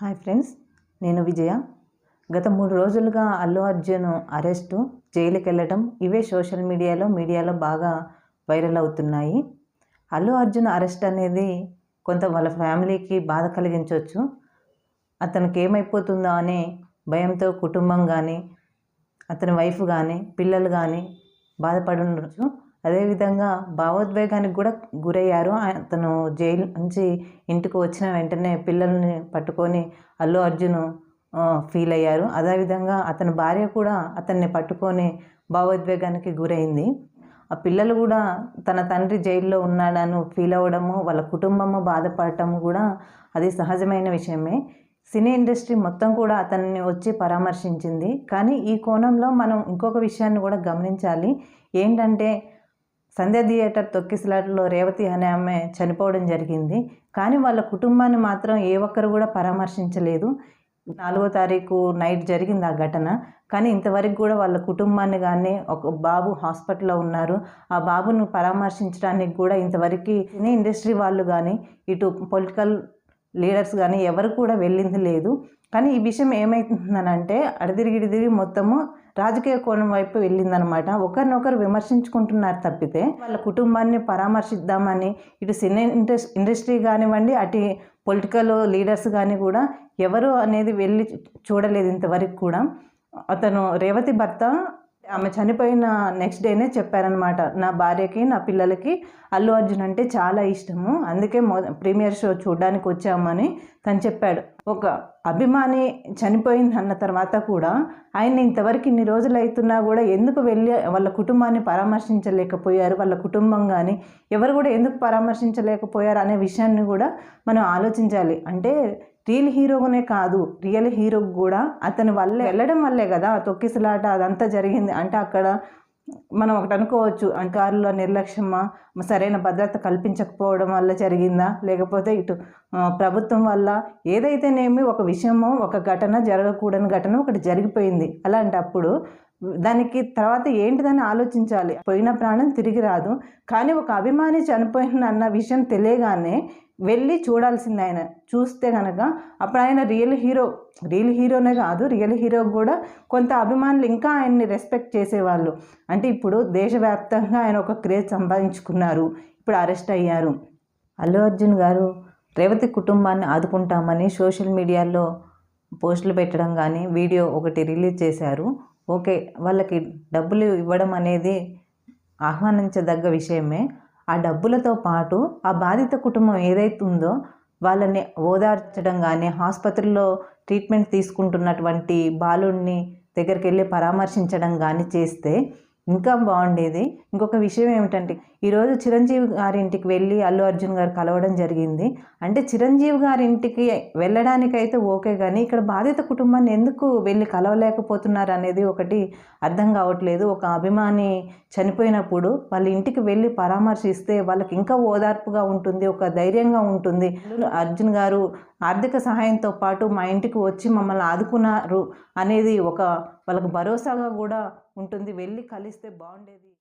Hi friends నేను విజయ. గత మూడు రోజులుగా అల్లు అర్జున్ అరెస్టు జైలుకి వెళ్ళటం ఇవే సోషల్ మీడియాలో మీడియాలో బాగా వైరల్ అవుతున్నాయి. అల్లు అర్జున్ అరెస్ట్ అనేది కొంత వాళ్ళ ఫ్యామిలీకి బాధ కలిగించవచ్చు అతనికి ఏమైపోతుందో అనే భయంతో కుటుంబం కానీ అతని వైఫ్ కానీ పిల్లలు కానీ బాధపడి ఉండొచ్చు అదేవిధంగా భావోద్వేగానికి కూడా గురయ్యారు. అతను జైలు నుంచి ఇంటికి వచ్చిన వెంటనే పిల్లల్ని పట్టుకొని అల్లు అర్జున్ ఫీల్ అయ్యారు. అదేవిధంగా అతని భార్య కూడా అతన్ని పట్టుకొని భావోద్వేగానికి గురైంది. ఆ పిల్లలు కూడా తన తండ్రి జైల్లో ఉన్నాడని ఫీల్ అవ్వడము వాళ్ళ కుటుంబము బాధపడటము కూడా అది సహజమైన విషయమే. సినీ ఇండస్ట్రీ మొత్తం కూడా అతన్ని వచ్చి పరామర్శించింది. కానీ ఈ కోణంలో మనం ఇంకొక విషయాన్ని కూడా గమనించాలి. ఏంటంటే సంధ్య థియేటర్ తొక్కిసలాటలో రేవతి అనే ఆమె చనిపోవడం జరిగింది. కానీ వాళ్ళ కుటుంబాన్ని మాత్రం ఏ ఒక్కరు కూడా పరామర్శించలేదు. నాలుగో తారీఖు నైట్ జరిగింది ఆ ఘటన. కానీ ఇంతవరకు కూడా వాళ్ళ కుటుంబాన్ని కానీ ఒక బాబు హాస్పిటల్లో ఉన్నారు. ఆ బాబును పరామర్శించడానికి కూడా ఇంతవరకు సినీ ఇండస్ట్రీ వాళ్ళు కానీ ఇటు పొలిటికల్ లీడర్స్ కానీ ఎవరు కూడా వెళ్ళింది లేదు. కానీ ఈ విషయం ఏమవుతుందనంటే అడిదిరిగిడిదిరిగి మొత్తము రాజకీయ కోణం వైపు వెళ్ళిందనమాట. ఒకరినొకరు విమర్శించుకుంటున్నారు తప్పితే వాళ్ళ కుటుంబాన్ని పరామర్శిద్దామని ఇటు సినీ ఇండస్ ఇండస్ట్రీ కానివ్వండి అటు పొలిటికల్ లీడర్స్ కానీ కూడా ఎవరు అనేది వెళ్ళి చూడలేదు ఇంతవరకు కూడా. అతను రేవతి భర్త ఆమె చనిపోయిన నెక్స్ట్ డేనే చెప్పారనమాట నా భార్యకి నా పిల్లలకి అల్లు అర్జున్ అంటే చాలా ఇష్టము. అందుకే మొ ప్రీమియర్ షో చూడడానికి వచ్చామని తను చెప్పాడు. ఒక అభిమాని చనిపోయింది అన్న తర్వాత కూడా ఆయన ఇంతవరకు ఇన్ని రోజులు అవుతున్నా కూడా ఎందుకు వెళ్ళి వాళ్ళ కుటుంబాన్ని పరామర్శించలేకపోయారు? వాళ్ళ కుటుంబం కానీ ఎవరు కూడా ఎందుకు పరామర్శించలేకపోయారు అనే విషయాన్ని కూడా మనం ఆలోచించాలి. అంటే రియల్ హీరోనే కాదు. రియల్ హీరోకి కూడా అతని వల్లే వెళ్ళడం వల్లే కదా తొక్కిసలాట అదంతా జరిగింది. అంటే అక్కడ మనం ఒకటి అనుకోవచ్చు అధికారుల నిర్లక్ష్యమా? సరైన భద్రత కల్పించకపోవడం వల్ల జరిగిందా? లేకపోతే ఇటు ప్రభుత్వం వల్ల ఏదైతేనేమి ఒక విషయమో ఒక ఘటన జరగకూడని ఘటన ఒకటి జరిగిపోయింది. అలాంటప్పుడు దానికి తర్వాత ఏంటిదని ఆలోచించాలి. పోయిన ప్రాణం తిరిగి రాదు. కానీ ఒక అభిమాని చనిపోయింది అన్న విషయం తెలియగానే వెళ్ళి చూడాల్సింది ఆయన. చూస్తే కనుక అప్పుడు ఆయన రియల్ హీరో. రియల్ హీరోనే కాదు రియల్ హీరో కూడా కొంత అభిమానులు ఇంకా ఆయన్ని రెస్పెక్ట్ చేసేవాళ్ళు. అంటే ఇప్పుడు దేశవ్యాప్తంగా ఆయన ఒక క్రేజ్ సంపాదించుకున్నారు. ఇప్పుడు అరెస్ట్ అయ్యారు. అల్లు అర్జున్ గారు రేవతి కుటుంబాన్ని ఆదుకుంటామని సోషల్ మీడియాలో పోస్టులు పెట్టడం కానీ వీడియో ఒకటి రిలీజ్ చేశారు. ఓకే వాళ్ళకి డబ్బులు ఇవ్వడం అనేది ఆహ్వానించదగ్గ విషయమే. ఆ డబ్బులతో పాటు ఆ బాధిత కుటుంబం ఏదైతే ఉందో వాళ్ళని ఓదార్చడం కానీ ఆసుపత్రిలో ట్రీట్మెంట్ తీసుకుంటున్నటువంటి బాలుడిని దగ్గరికి వెళ్ళి పరామర్శించడం కానీ చేస్తే ఇంకా బాగుండేది. ఇంకొక విషయం ఏమిటంటే ఈరోజు చిరంజీవి గారింటికి వెళ్ళి అల్లు అర్జున్ గారు కలవడం జరిగింది. అంటే చిరంజీవి గారింటికి వెళ్ళడానికైతే ఓకే కానీ ఇక్కడ బాధిత కుటుంబాన్ని ఎందుకు వెళ్ళి కలవలేకపోతున్నారు అనేది ఒకటి అర్థం కావట్లేదు. ఒక అభిమాని చనిపోయినప్పుడు వాళ్ళ ఇంటికి వెళ్ళి పరామర్శిస్తే వాళ్ళకి ఇంకా ఓదార్పుగా ఉంటుంది ఒక ధైర్యంగా ఉంటుంది. అర్జున్ గారు ఆర్థిక సహాయంతో పాటు మా ఇంటికి వచ్చి మమ్మల్ని ఆదుకున్నారు అనేది ఒక వాళ్ళకు భరోసాగా కూడా ఉంటుంది. వెళ్ళి కలిస్తే బాగుండేది.